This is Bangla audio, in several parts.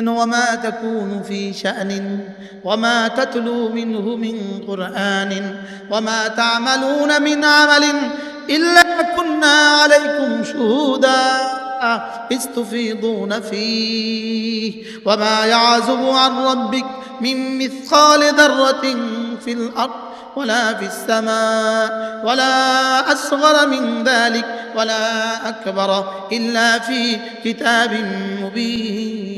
وما تكون في شأن وما تتلو منه من قرآن وما تعملون من عمل إلا كنا عليكم شهودا إذ تفيضون فيه. وما يعزب عن ربك من مثقال ذرة في الأرض ولا في السماء ولا أصغر من ذلك ولا أكبر إلا في كتاب مبين.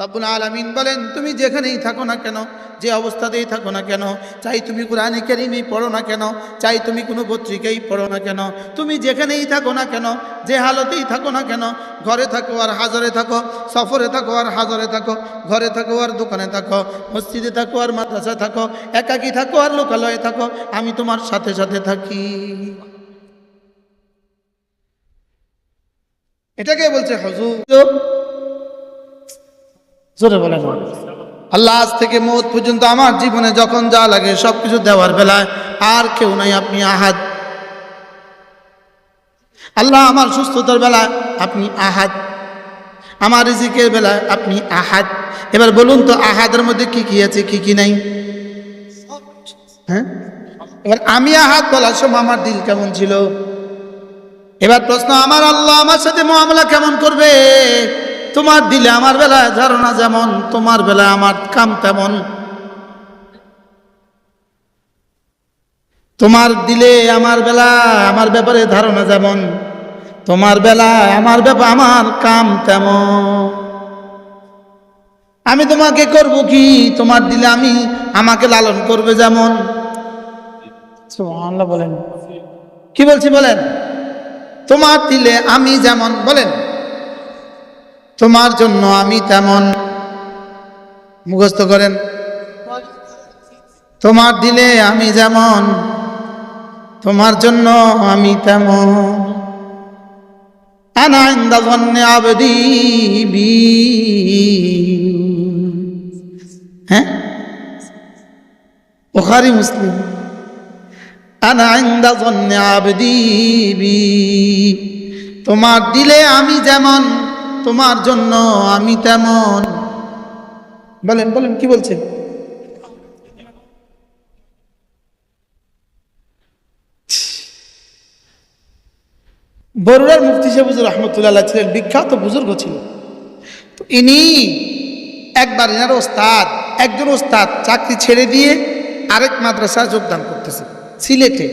রব্বুল আলামিন বলেন, তুমি যেখানেই থাকো না কেন, যে অবস্থাতেই থাকো না কেন, চাই তুমি কোরআনে কেরিমই পড়ো না কেন, চাই তুমি কোনো পত্রিকাই পড়ো না কেন, তুমি যেখানেই থাকো না কেন, যে হালতেই থাকো না কেন, ঘরে থাকো আর হাজারে থাকো, সফরে থাকো আর হাজারে থাকো, ঘরে থাকো আর দোকানে থাকো, মসজিদে থাকো আর মাদ্রাসায় থাকো, একাকি থাকো আর লোকালয়ে থাকো, আমি তোমার সাথে সাথে থাকি। এটাকে বলছে হজুর। জোরে বলেন। আল্লাহ আজ থেকে মত পর্যন্ত আমার জীবনে যখন যা লাগে সব কিছু দেওয়ার বেলায় আর কেউ নাই আপনি আহাদ। আল্লাহ আমার সুস্থতার বেলায় আপনি আহাদ। আমার রিজিকের বেলায় আপনি আহাদ। এবার বলুন তো আহাদের মধ্যে কি কি আছে, কি কি নাই? হ্যাঁ? এবার আমি আহাদ বলার সময় আমার দিল কেমন ছিল? এবার প্রশ্ন, আমার আল্লাহ আমার সাথে মামলা কেমন করবে? তোমার দিলে আমার বেলায় ধারণা যেমন, তোমার বেলায় আমার কাম তেমন। তোমার দিলে আমার বেলা আমার ব্যাপারে ধারণা যেমন, তোমার বেলা আমার ব্যাপার আমার কাম তেমন। আমি তোমাকে করব কি? তোমার দিলে আমি আমাকে লালন করবে যেমন। বলেন। কি বলছি বলেন? তোমার দিলে আমি যেমন, বলেন। তোমার জন্য আমি তেমন। মুখস্থ করেন। তোমার দিলে আমি যেমন, তোমার জন্য আমি তেমন। আবদি বি। হ্যাঁ? Bukhari, Muslim. আবদি বি। তোমার দিলে আমি যেমন তোমার জন্য আমি তেমন। বলেন বলেন, কি বলছেন বরুড়ার মুফতি সাহেব রহমতুল্লাহ ছিলেন বিখ্যাত বুজুর্গ ছিল। ইনি একবার এনার ওস্তাদ, একজন ওস্তাদ চাকরি ছেড়ে দিয়ে আরেক মাদ্রাসা যোগদান করতেছে, সিলেটে।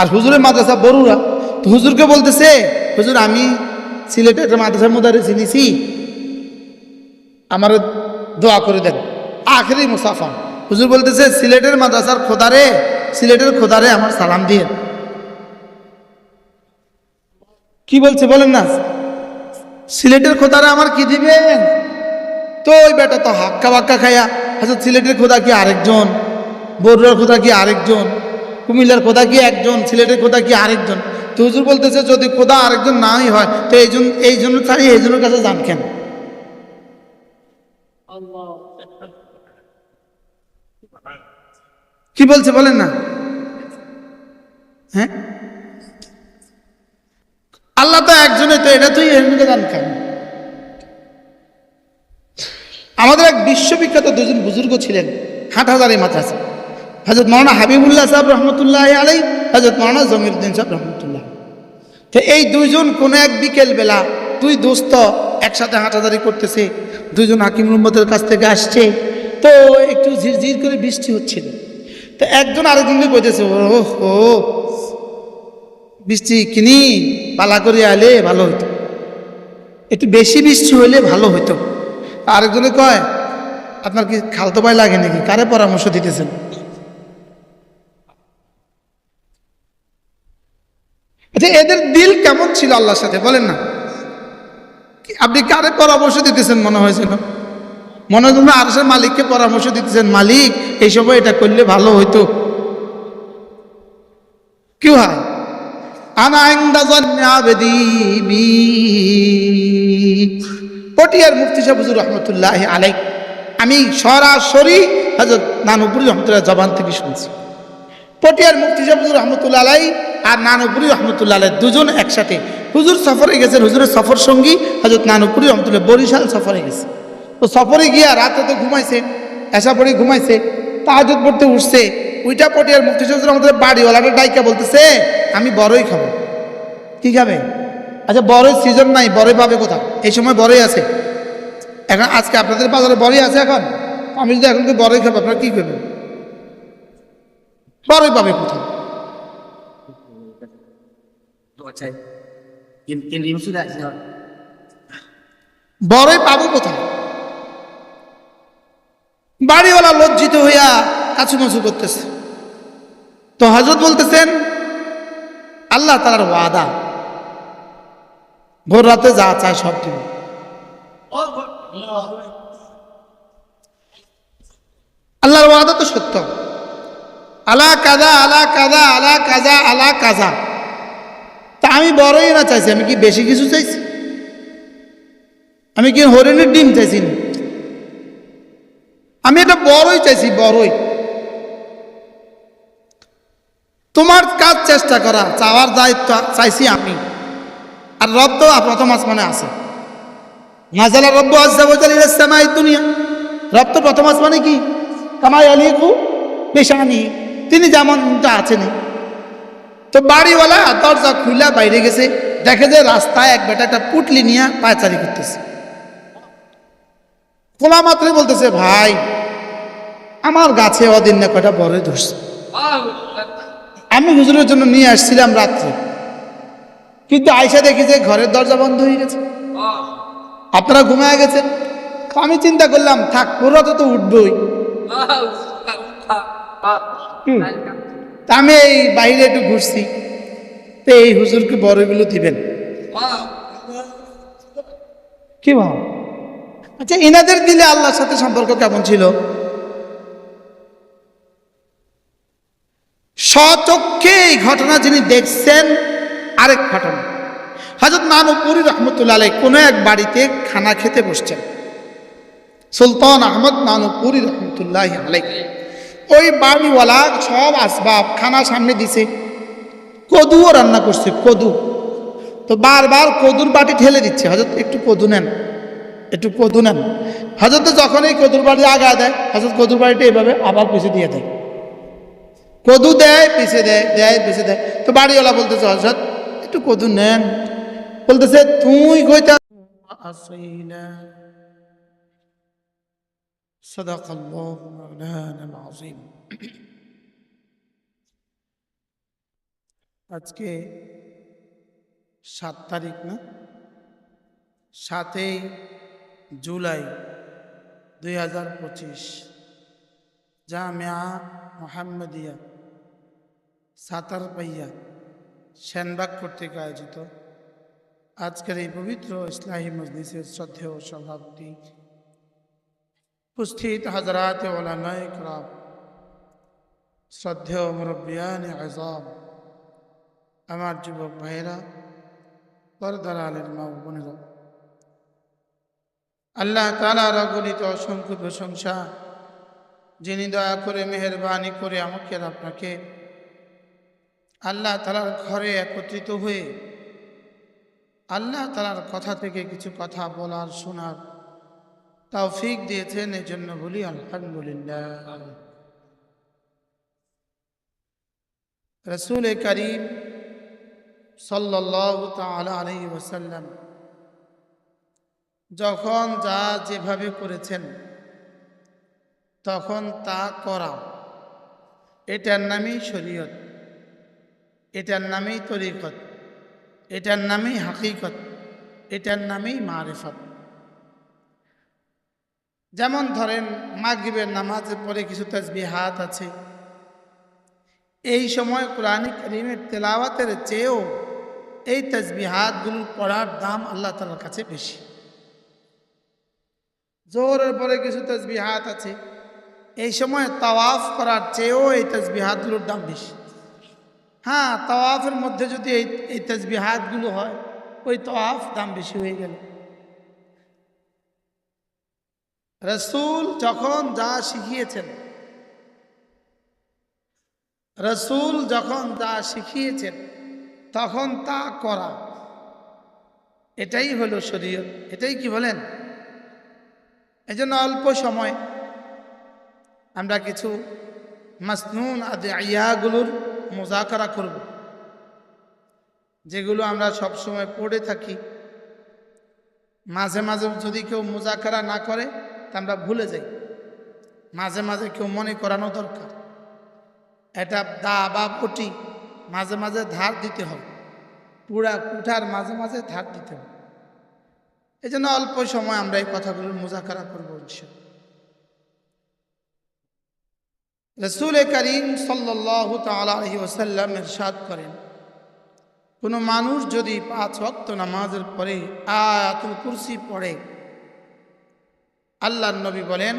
আর হুজুরের মাদ্রাসা বরুড়া। তো হুজুরকে বলতেছে, হুজুর, আমি সিলেটে একটা মধ্যে চিনিছি। আমার দোয়া করে দেন। আখেরি মুসাফা। হুজুর বলতেছে, সিলেটের মাদ্রাসার খোদারে, সিলেটের খোদারে আমার সালাম দিয়ে কি বলছে বলেন না? সিলেটের খোদারে আমার কি দিবেন? তো ওই বেটা তো হাক্কা বাক্কা খায়া আচ্ছা সিলেটের খোদা কি আরেকজন? বরুড়ার খোদা কি আরেকজন? কুমিল্লার খোদা কি একজন? সিলেটের খোদা কি আরেকজন? তো হুজুর বলতেছে, যদি খোদা আরেকজন নাই হয়, তো এই জন্য এই জন্য তাই এই জন্য কাছে যান কেন? কি বলছে বলেন না? হ্যাঁ? আল্লাহ তো একজনে, তো এটা তুই মধ্যে গান কেন? আমাদের এক বিশ্ববিখ্যাত দুজন বুজুর্গ ছিলেন, হাটহাজারি মাদ্রাসা। হজরত মৌলানা হাবিবুল্লাহ সাহেব রহমতুল্লাহ আলাই হজরত মৌলানা জমিরুদ্দিন সাহেব রহমতুল্লাহ। তো এই দুইজন কোনো এক বিকেল বেলা দুই দোস্ত একসাথে হাঁটাদারি করতেছে, দুইজন হাকিম মোহাম্মদের কাছ থেকে আসছে। তো একটু ঝিরঝির করে বৃষ্টি হচ্ছিল। তো একজন আরেকজনকে বলতেছে ও হো বৃষ্টি কিনি পালা করে আলে ভালো হতো একটু বেশি বৃষ্টি হইলে ভালো হতো আরেকজনে কয়, আপনার কি খালতো ভাই লাগে নাকি? কারে পরামর্শ দিতেছেন? আচ্ছা এদের দিল কেমন ছিল আল্লাহর সাথে? বলেন না। আপনি কারে পরামর্শ দিতেছেন মনে হয়েছিল মনে হয় আরসের মালিককে পরামর্শ দিতেছেন, মালিক, এই সময় এটা করলে ভালো হইতো। কি হয়। পটিয়ার মুফতি রহমতুল্লাহ আলাই আমি সরাসরি হজরত নানুপুরি রহমতুল্লাহ জবান থেকে শুনছি। পটিয়ার মুফতি হুজুর আলাই আর নানুপুরি রহমতুল্লাহ আলাই দুজন একসাথে। হুজুর সফরে গেছেন, হুজুরের সফর সঙ্গী হজরত নানকুরি রহমতুল্লাহ বরিশাল সফরে গেছে। তো সফরে গিয়া রাতে তো ঘুমাইছে, এসা পড়ে ঘুমাইছে তাহাজত পড়তে উঠছে। ওইটা পটিয়ার শ্বশুর আমাদের বাড়িওয়ালাটা ডাইকা বলতেছে, আমি বড়ই খাব। কি খাবে? আচ্ছা বড়ই সিজন নাই, বড়ই পাবে কোথাও এই সময় বড়ই আছে। এখন আজকে আপনাদের বাজারে বড়ই আছে এখন? আমি যদি এখন বড়ই খাব, আপনারা কী করবেন? বড়ই পাবে siap. বড়ই পাবো কোথায় বাড়িওয়ালা লজ্জিত হইয়া কাছুমাছু করতেছে। তো হজরত বলতেছেন আল্লাহ তালার ওয়াদা। ভোর রাতে যা চায় সব দিব। আল্লাহর ওয়াদা তো সত্য। আলা কাজা আলা কাজা আলা কাজা আলা কাজা তা আমি বড়ই না চাইছি, আমি কি বেশি কিছু চাইছি? আমি কি হরিণের ডিম চাইছি? আমি এটা বড়ই চাইছি, বড়ই। তোমার কাজ চেষ্টা করা, চাওয়ার দায়িত্ব চাইছি আমি। আর রব তো প্রথম আসমানে আছে। নাজালা রব্ব আজাই দুনিয়া। রব তো প্রথম আসমানে কি? কামাই আলিকু পেশানি তিনি যেমন আছেনই তো বাড়িওয়ালা দরজা খুলা বাইরে গেছে, দেখে যে রাস্তায় এক বেটা একটা পুটলি নিয়ে পায়চারি করতেছে। খোলা মাত্রই বলতেছে, ভাই, আমার গাছে অদিন না কটা বড় ধরছে। আমি হুজুরের জন্য নিয়ে আসছিলাম রাত্রে। কিন্তু আয়সা দেখি যে ঘরের দরজা বন্ধ হয়ে গেছে। আপনারা ঘুমায় গেছেন। আমি চিন্তা করলাম, থাক পুরো তো উঠবই। তা আমি এই বাইরে একটু ঘুরছি। তো এই হুজুরকে বড়গুলো দিবেন। কি ভাব আচ্ছা এনাদের দিলে আল্লাহর সাথে সম্পর্ক কেমন ছিল? স্বচক্ষে এই ঘটনা যিনি দেখছেন আরেক ঘটনা। হজরত নানুপুরি রহমতুল্লাহ আলাই কোনো এক বাড়িতে খানা খেতে বসছেন। সুলতান আহমদ নানুপুরি রহমতুল্লাহ আলাই ওই বাড়িওয়ালা সব আসবাব খানা সামনে দিছে। কদুও রান্না করছে, কদু। তো বারবার কদুর বাটি ঠেলে দিচ্ছে। হজরত একটু কদু নেন, একটু কদু নেন। হজরত যখন এই কদুর বাড়ি আগা দেয় হজরত কদুর বাড়িটা এইভাবে আবার পিছিয়ে দিয়ে দেয়। কদু দেয় পিছিয়ে দেয় দেয় পিছিয়ে দেয়। তো বাড়িওয়ালা বলতেছে হজরত একটু কদু নেন। বলতেছে, তুই কইতা صدق الله مولانا العظيم আজকে সাত তারিখ না সাতই জুলাই দুই হাজার পঁচিশ জামিয়া মোহাম্মদিয়া সাতার পাইয়া সেনবাগ কর্তৃক আয়োজিত আজকের এই পবিত্র ইসলাহী মজলিসের শ্রদ্ধেয় সভাপতি উপস্থিত হজরাত করাম, শ্রদ্ধেয় মুরব্বিয়ান আজম আমার যুবক ভাইয়েরা পরদার আলের মা বোনেরা। আল্লাহ তালার অগণিত অসংখ্য প্রশংসা, যিনি দয়া করে, মেহরবানি করে আমাকে আপনাকে আল্লাহ তালার ঘরে একত্রিত হয়ে, আল্লাহ তালার কথা থেকে কিছু কথা বলার, শোনার তৌফিক দিয়েছেন এই জন্য বলি আলহামদুলিল্লাহ। রসুল করিম সাল্লাহ তালা আলহি ওসাল্লাম যখন যা যেভাবে করেছেন, তখন তা করা, এটার নামই শরীয়ত, এটার নামেই তরিকত, এটার নামেই হাকিকত, এটার নামেই মারেফত। যেমন ধরেন, মাগরিবের নামাজের পরে কিছু তসবিহাত আছে। এই সময় কোরআনিক করিমের তেলাওয়াতের চেয়েও এই তসবিহাতগুলো পড়ার দাম আল্লাহ তালার কাছে বেশি। জোরের পরে কিছু তসবিহাত আছে। এই সময় তাওয়াফ করার চেয়েও এই তসবিহাতগুলোর দাম বেশি। হ্যাঁ তাওয়াফের মধ্যে যদি এই এই তসবিহাতগুলো হয়, ওই তাওয়াফ দাম বেশি হয়ে গেল। রসুল যখন যা শিখিয়েছেন, রসুল যখন যা শিখিয়েছেন, তখন তা করা, এটাই হলো শরীয়ত। এটাই কি বলেন? এই জন্য অল্প সময় আমরা কিছু মাসনুন আদি ইয়াগুলোর মোজাকারা করব, যেগুলো আমরা সব সময় পড়ে থাকি। মাঝে মাঝে যদি কেউ মোজাকারা না করে তা আমরা ভুলে যাই। মাঝে মাঝে কেউ মনে করানো দরকার। এটা দা বা পটি মাঝে মাঝে ধার দিতে হবে। পুরা কুঠার মাঝে মাঝে ধার দিতে হবে। এই জন্য অল্প সময় আমরা এই কথাগুলোর মোজাকারা করব ইনশাল্লাহ রসুল করিম সাল্লাহ তালি ওসাল্লাম এরশাদ করেন, কোনো মানুষ যদি পাঁচ ওয়াক্ত নামাজের পরে আয়াতুল কুরসি পড়ে আল্লাহর নবী বলেন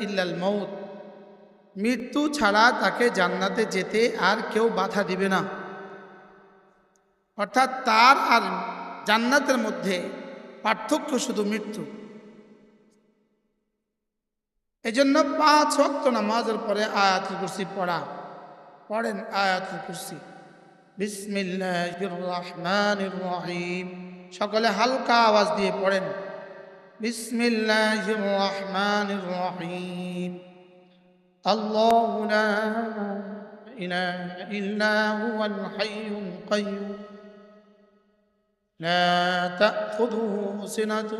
ইল্লাল মৌত মৃত্যু ছাড়া তাকে জান্নাতে যেতে আর কেউ বাধা দিবে না। অর্থাৎ তার আর জান্নাতের মধ্যে পার্থক্য শুধু মৃত্যু। এই জন্য পাঁচ ওয়াক্ত নামাজের পরে আয়াতুল কুরসি পড়া। পড়েন আয়াতুল কুরসি। বিসমিল্লাহির রহমানির রহিম। সকলে হালকা আওয়াজ দিয়ে পড়েন বিসমিল্লাহির রহমানির রহিম আল্লাহু লা ইলাহা ইল্লা হুয়াল হাইয়ুল কাইয়্যুম لا تأخذه سنة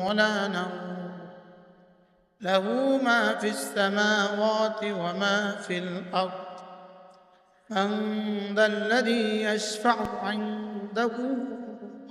ولا نوم له ما في السماوات وما في الأرض من ذا الذي يشفع عنده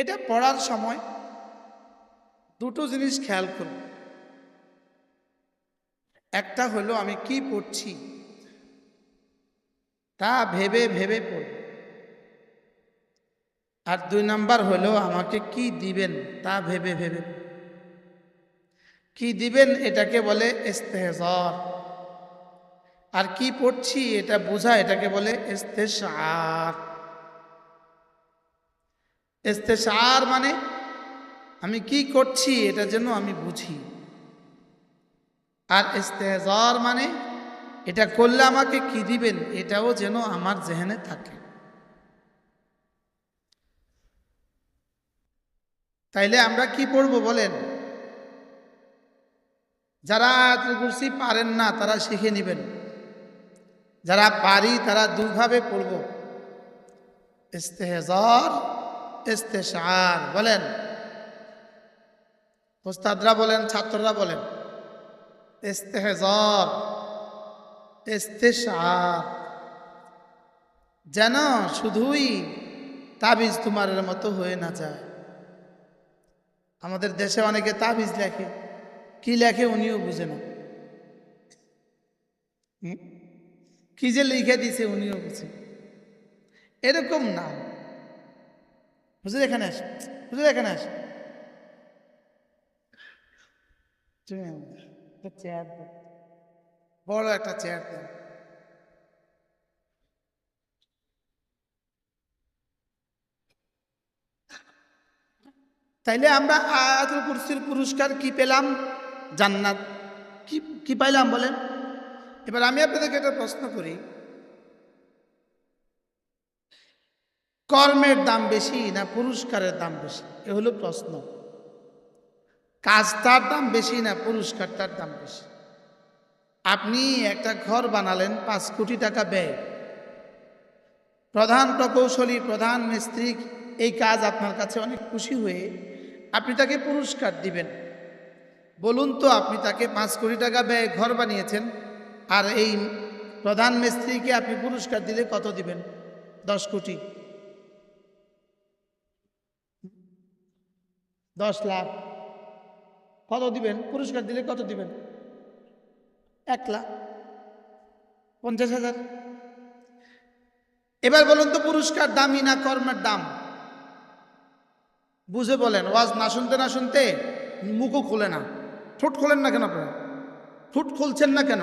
এটা পড়ার সময় দুটো জিনিস খেয়াল করুন। একটা হলো আমি কি পড়ছি, তা ভেবে ভেবে পড়ব আর দুই নাম্বার হলো আমাকে কি দিবেন, তা ভেবে ভেবে কি দিবেন এটাকে বলে ইস্তেহজর। আর কি পড়ছি এটা বোঝা এটাকে বলে ইস্তেশার। ইস্তেশার মানে আমি কি করছি, এটা যেন আমি বুঝি। আর ইস্তেহজর মানে এটা করলে আমাকে কি দিবেন, এটাও যেন আমার জেহেনে থাকে। তাইলে আমরা কি পড়ব বলেন? যারা আয়াতুল পারেন না, তারা শিখে নেবেন। যারা পারি, তারা দুভাবে পড়ব। ইস্তেহজর ইস্তেশার, বলেন। ওস্তাদরা বলেন, ছাত্ররা বলেন, ইস্তেহজর, ইস্তেশার। যেন শুধুই তাবিজ তোমার মতো হয়ে না যায়। আমাদের দেশে অনেকে তাবিজ লেখে। কি লেখে উনিও বুঝে না। কি যে লিখে দিছে উনিও বুঝে। এরকম না। বুঝে এখানে আস। বুঝে এখানে আস। একটা চেয়ার। বড় একটা চেয়ার দেন তাইলে আমরা আয়াতুল কুরসির পুরস্কার কি পেলাম? জান্নাত। কি কি পাইলাম বলেন? এবার আমি আপনাদেরকে একটা প্রশ্ন করি। কর্মের দাম বেশি না পুরস্কারের দাম বেশি? এ হলো প্রশ্ন। কাজটার দাম বেশি না পুরস্কারটার দাম বেশি? আপনি একটা ঘর বানালেন, পাঁচ কোটি টাকা ব্যয়। প্রধান প্রকৌশলী, প্রধান মিস্ত্রি, এই কাজ আপনার কাছে অনেক খুশি হয়ে আপনি তাকে পুরস্কার দিবেন। বলুন তো, আপনি তাকে পাঁচ কোটি টাকা ব্যয় ঘর বানিয়েছেন, আর এই প্রধান মিস্ত্রিকে আপনি পুরস্কার দিলে কত দিবেন? দশ কোটি। দশ লাখ। কত দিবেন? পুরস্কার দিলে কত দিবেন? এক লাখ। পঞ্চাশ হাজার। এবার বলুন তো, পুরস্কার দামি না কর্মের দাম? বুঝে বলেন, ওয়াজ না শুনতে না শুনতে মুখও খোলে না। ঠোঁট খোলেন না কেন আপনারা? ঠোঁট খুলছেন না কেন?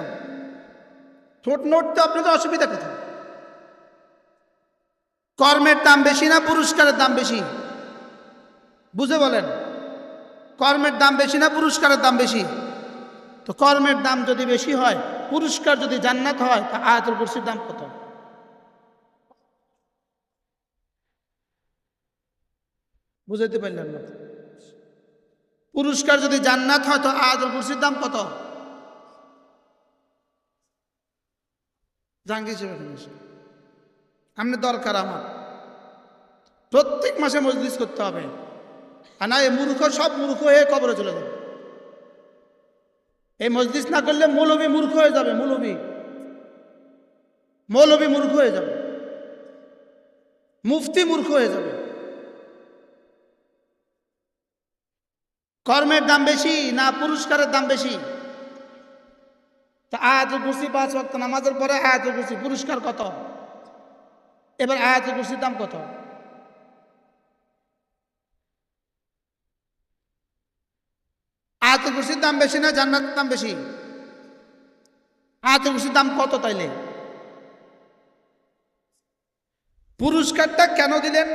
ঠোঁট নড়তে আপনাদের অসুবিধা কোথায়? কর্মের দাম বেশি না পুরস্কারের দাম বেশি? বুঝে বলেন। কর্মের দাম বেশি না পুরস্কারের দাম বেশি? তো কর্মের দাম যদি বেশি হয়, পুরস্কার যদি জান্নাত হয়, তা আয়াতুল কুরসির দাম কত? বুঝাইতে পারলেন না। পুরস্কার যদি জান্নাত হয়, তো আয়াতুল কুরসির দাম কত? দরকার আমার। প্রত্যেক মাসে মজলিস করতে হবে। আর না, এই মূর্খ, সব মূর্খ হয়ে কবরে চলে যাবে। এই মজলিস না করলে মৌলবী মূর্খ হয়ে যাবে, মৌলবী। মৌলবী মূর্খ হয়ে যাবে। মুফতি মূর্খ হয়ে যাবে। কর্মের দাম বেশি না পুরস্কারের দাম বেশি? তা আয়াতুল কুরসি পাঁচ ওয়াক্ত নামাজের পরে আয়াতুল কুরসি, পুরস্কার কত? এবার আয়াতুল কুরসির দাম কত? আয়াতুল কুরসির দাম বেশি না, জান্নাতের দাম বেশি? আয়াতুল কুরসির দাম কত তাইলে? পুরস্কারটা কেন দিলেন?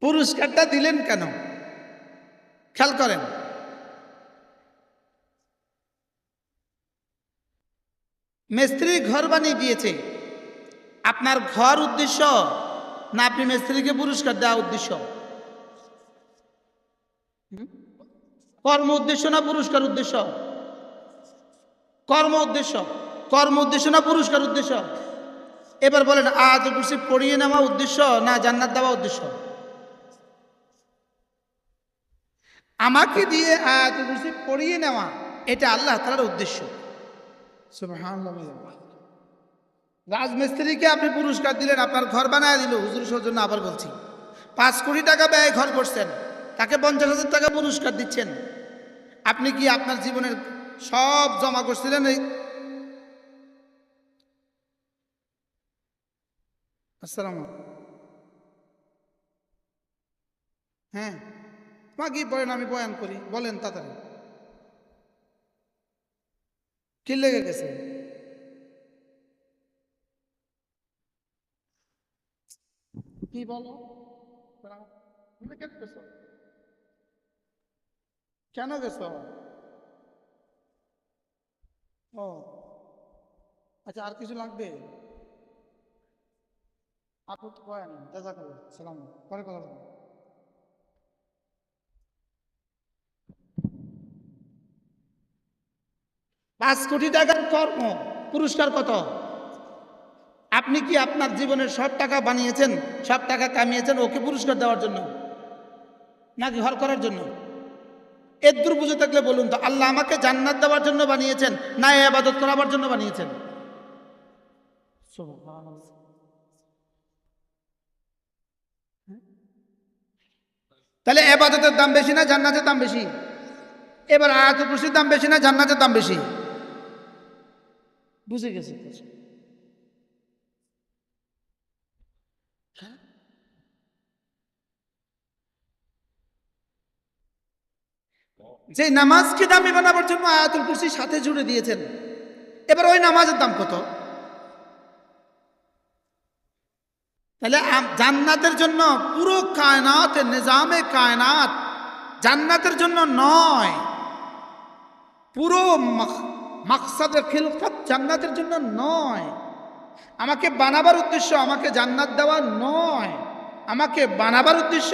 পুরস্কারটা দিলেন কেন? খেয়াল করেন। মিস্ত্রি ঘর বানিয়ে দিয়েছে। আপনার ঘর উদ্দেশ্য না আপনি মিস্ত্রিকে পুরস্কার দেওয়া উদ্দেশ্য? কর্ম উদ্দেশ্য না পুরস্কার উদ্দেশ্য? কর্ম উদ্দেশ্য। কর্ম উদ্দেশ্য না পুরস্কার উদ্দেশ্য? এবার বলেন, আজ কুরসি পড়িয়ে নেওয়া উদ্দেশ্য না জান্নাত দেওয়া উদ্দেশ্য? আমাকে দিয়ে আয়াত কুরসি পড়িয়ে নেওয়া, এটা আল্লাহ তালার উদ্দেশ্য। রাজমিস্ত্রিকে আপনি পুরস্কার দিলেন, আপনার ঘর বানায় দিল, হুজুর সৌজন্য আবার বলছি, পাঁচ কোটি টাকা ব্যয় ঘর করছেন। তাকে পঞ্চাশ হাজার টাকা পুরস্কার দিচ্ছেন। আপনি কি আপনার জীবনের সব জমা করছিলেন এই? আসসালাম হ্যাঁ মা কি বলেন আমি বয়ান করি। বলেন তাড়াতাড়ি। কি লেগে গেছে? কি বলো? কেন গেছো ও। আচ্ছা আর কিছু লাগবে? আপু তো বয়ান জাজাকাল্লাহ সালাম। পরে কথা বলব। পাঁচ কোটি টাকার কর্ম, পুরস্কার কত? আপনি কি আপনার জীবনের সব টাকা বানিয়েছেন, সব টাকা কামিয়েছেন, ওকে পুরস্কার দেওয়ার জন্য? নাকি ঘর করার জন্য? এদুর বুঝে থাকলে বলুন তো, আল্লাহ আমাকে জান্নাত দেওয়ার জন্য বানিয়েছেন না এ আবাদত করাবার জন্য বানিয়েছেন? তাহলে এবাদতের দাম বেশি না জান্নাতের দাম বেশি? এবার আয়াত কুরসির দাম বেশি না জান্নাতের দাম বেশি? বুঝে গেছে। যে নামাজকে দামি বানাবার জন্য আয়াতুল কুরসির সাথে জুড়ে দিয়েছেন? এবার ওই নামাজের দাম কত? তাহলে জান্নাতের জন্য পুরো কায়নাত, নিজামে কায়নাত জান্নাতের জন্য নয়। পুরো মাকসাদের খিলকত জান্নাতের জন্য নয়। আমাকে বানাবার উদ্দেশ্য আমাকে জান্নাত দেওয়া নয়। আমাকে বানাবার উদ্দেশ্য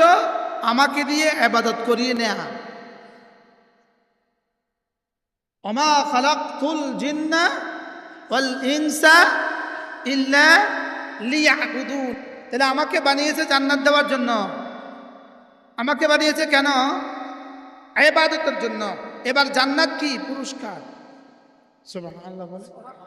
আমাকে দিয়ে আবাদত করিয়ে নেয়া। অমা খালাকুল জিন্না ওয়াল ইনসা ইল্লা লিয়াবুদুন। তাহলে আমাকে বানিয়েছে জান্নাত দেওয়ার জন্য। আমাকে বানিয়েছে কেন? এবাদতের জন্য। এবার জান্নাত কি? পুরস্কার। সুবহানাল্লাহ বলে।